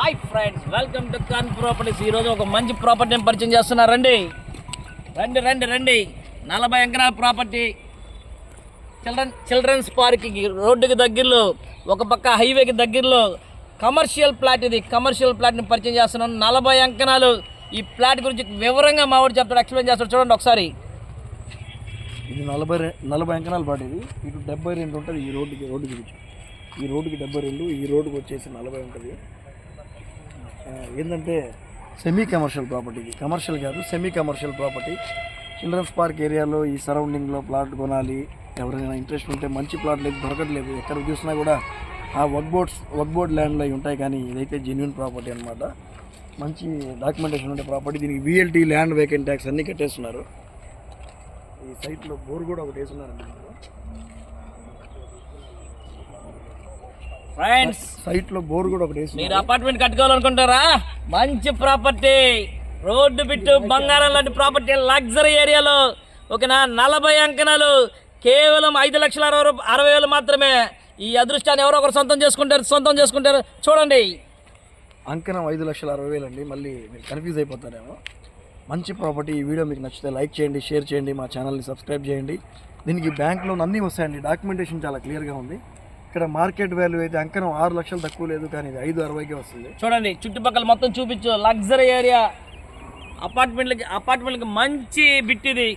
Hi friends welcome to Kan properties. ఈరోజు ఒక మంచి ప్రాపర్టీని పరిచయం చేస్తున్నారు రండి. రండి రండి రండి. నలభై ఎకరాల ప్రాపర్టీ. చిల్డ్రన్ చిల్డ్రన్స్ పార్క్కి రోడ్డుకి దగ్గరలో ఒక పక్క హైవేకి దగ్గరలో కమర్షియల్ ప్లాట్ ఇది. కమర్షియల్ ప్లాట్ని పరిచయం చేస్తున్నాను. నలభై అంకణాలు. ఈ ప్లాట్ గురించి వివరంగా మా వాడు చెప్తాడు ఎక్స్ప్లెయిన్ చేస్తాడు. చూడండి ఒకసారి. ఇది నలభై నలభై అంకణాలు పాటు ఇది. ఇటు డెబ్బై రెండు ఉంటుంది ఈ రోడ్డుకి రోడ్డు గురించి ఈ రోడ్డుకి డెబ్బై రెండు ఈ రోడ్డుకి వచ్చేసి నలభై ఉంటుంది. ఏంటంటే సెమీ కమర్షియల్ ప్రాపర్టీ ఇది. కమర్షియల్ కాదు semi commercial property children's park ఏరియాలో ఈ సరౌండింగ్లో ప్లాట్ కొనాలి. ఎవరైనా ఇంట్రెస్ట్ ఉంటే మంచి ప్లాట్ లేదు దొరకట్లేదు. ఎక్కడ చూసినా కూడా ఆ వర్క్ బోర్డ్స్ వర్క్ బోర్డ్ ల్యాండ్లో అవి ఉంటాయి కానీ ఇదైతే జెన్యున్ ప్రాపర్టీ అనమాట మంచి డాక్యుమెంటేషన్ ఉండే ప్రాపర్టీ దీనికి విఎల్టీ ల్యాండ్ వేకెంట్ ట్యాక్స్ అన్నీ కట్టేస్తున్నారు. ఈ సైట్లో బోర్ కూడా ఒకటి వేసున్నారండి ఫ్రెండ్స్ సైట్లో బోర్ కూడా ఒకటి మీరు అపార్ట్మెంట్ కట్టుకోవాలనుకుంటారా? మంచి ప్రాపర్టీ రోడ్డు బిట్టు బంగారం లాంటి ప్రాపర్టీ లగ్జరీ ఏరియాలో ఓకేనా? నలభై అంకణాలు కేవలం ఐదు లక్షల అరవై రూప అరవై వేలు మాత్రమే. ఈ అదృష్టాన్ని ఎవరో ఒకరు సొంతం చేసుకుంటారు సొంతం చేసుకుంటారు. చూడండి. అంకణం ఐదు లక్షల అరవై వేలు అండి మళ్ళీ మీరు కన్ఫ్యూజ్ అయిపోతారేమో. మంచి ప్రాపర్టీ ఈ వీడియో మీకు నచ్చితే లైక్ చేయండి షేర్ చేయండి మా ఛానల్ని సబ్స్క్రైబ్ చేయండి. దీనికి బ్యాంక్ లోన్ అన్నీ వస్తాయండి. డాక్యుమెంటేషన్ చాలా క్లియర్గా ఉంది. ఇక్కడ మార్కెట్ వాల్యూ అయితే అంకనం ఆరు లక్షలు తక్కువ లేదు కానీ ఇది ఐదు అరవైకే వస్తుంది. చూడండి చుట్టుపక్కల మొత్తం చూపించు లగ్జరీ ఏరియా అపార్ట్మెంట్లకి అపార్ట్మెంట్లకి మంచి బిట్ ఇది.